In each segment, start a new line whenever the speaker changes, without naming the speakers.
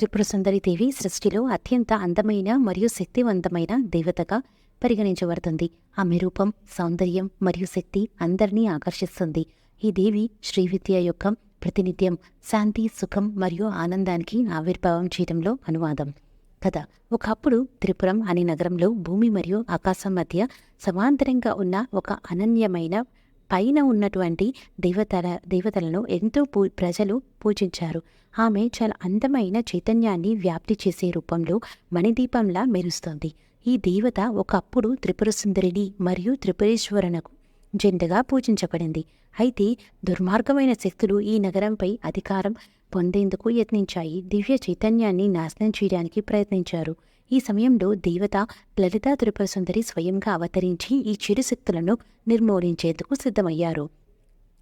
త్రిపుర సుందరి దేవి సృష్టిలో అత్యంత అందమైన మరియు శక్తివంతమైన దేవతగా పరిగణించబడుతుంది. ఆమె రూపం సౌందర్యం మరియు శక్తి అందరినీ ఆకర్షిస్తుంది. ఈ దేవి శ్రీవిద్య యొక్క ప్రతినిత్యం శాంతి సుఖం మరియు ఆనందానికి ఆవిర్భావం చేయడంలో అనువాదం. కథ. ఒకప్పుడు త్రిపురం అనే నగరంలో భూమి మరియు ఆకాశం మధ్య సమాంతరంగా ఉన్న ఒక అనన్యమైన పైన ఉన్నటువంటి దేవతల దేవతలను ఎంతో పూ ప్రజలు పూజించారు. ఆమె చాలా అందమైన చైతన్యాన్ని వ్యాప్తి చేసే రూపంలో మణిదీపంలా మెరుస్తుంది. ఈ దేవత ఒకప్పుడు త్రిపుర సుందరిని మరియు త్రిపురేశ్వరునకు జెండగా పూజించబడింది. అయితే దుర్మార్గమైన శక్తులు ఈ నగరంపై అధికారం పొందేందుకు యత్నించాయి. దివ్య చైతన్యాన్ని నాశనం చేయడానికి ప్రయత్నించారు. ఈ సమయంలో దేవత లలితా త్రిపుర సుందరి స్వయంగా అవతరించి ఈ చిరు శక్తులను నిర్మూలించేందుకు సిద్ధమయ్యారు.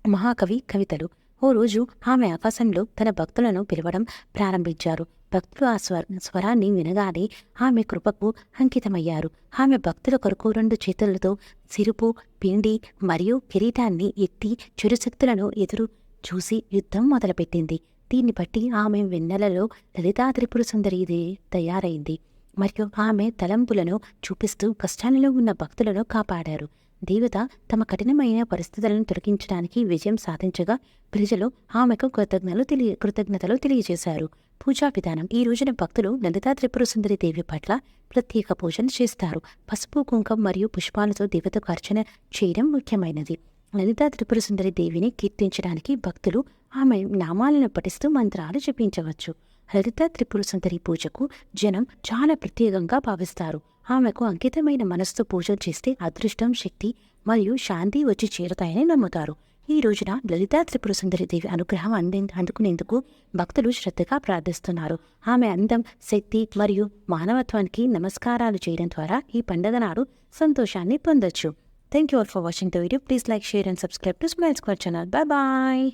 మహాకవి కవితలు ఓ రోజు ఆమె ఆకాశంలో తన భక్తులను పిలవడం ప్రారంభించారు. భక్తులు ఆ స్వర స్వరాన్ని వినగానే ఆమె కృపకు అంకితమయ్యారు. ఆమె భక్తుల కొరకు రెండు చేతులతో సిరుపు పిండి మరియు కిరీటాన్ని ఎత్తి చిరుశక్తులను ఎదురు చూసి యుద్ధం మొదలుపెట్టింది. దీన్ని బట్టి ఆమె వెన్నెలలో లలితా త్రిపుర సుందరి తయారైంది. మరియు ఆమె తలంపులను చూపిస్తూ కష్టాలలో ఉన్న భక్తులను కాపాడారు. దేవత తమ కఠినమైన పరిస్థితులను తొలగించడానికి విజయం సాధించగా ప్రజలు ఆమెకు కృతజ్ఞతలు తెలియ కృతజ్ఞతలు తెలియజేశారు. పూజా విధానం. ఈ రోజున భక్తులు నందితా త్రిపుర సుందరి దేవి పట్ల ప్రత్యేక పూజలు చేస్తారు. పసుపు కుంకం మరియు పుష్పాలతో దేవతకు అర్చన చేయడం ముఖ్యమైనది. లలితా త్రిపుర సుందరి దేవిని కీర్తించడానికి భక్తులు ఆమె నామాలను పఠిస్తూ మంత్రాలు జపించవచ్చు. లలిత త్రిపుర సుందరి పూజకు జనం చాలా ప్రత్యేకంగా భావిస్తారు. ఆమెకు అంకితమైన మనస్సుతో పూజలు చేస్తే అదృష్టం శక్తి మరియు శాంతి వచ్చి చేరుతాయని నమ్ముతారు. ఈ రోజున లలితా త్రిపుర సుందరి దేవి అనుగ్రహం అంది అందుకునేందుకు భక్తులు శ్రద్ధగా ప్రార్థిస్తున్నారు. ఆమె అందం శక్తి మరియు మానవత్వానికి నమస్కారాలు చేయడం ద్వారా ఈ పండగ నాడు సంతోషాన్ని పొందొచ్చు. Thank you all for watching the video please like share and subscribe to smile square channel bye bye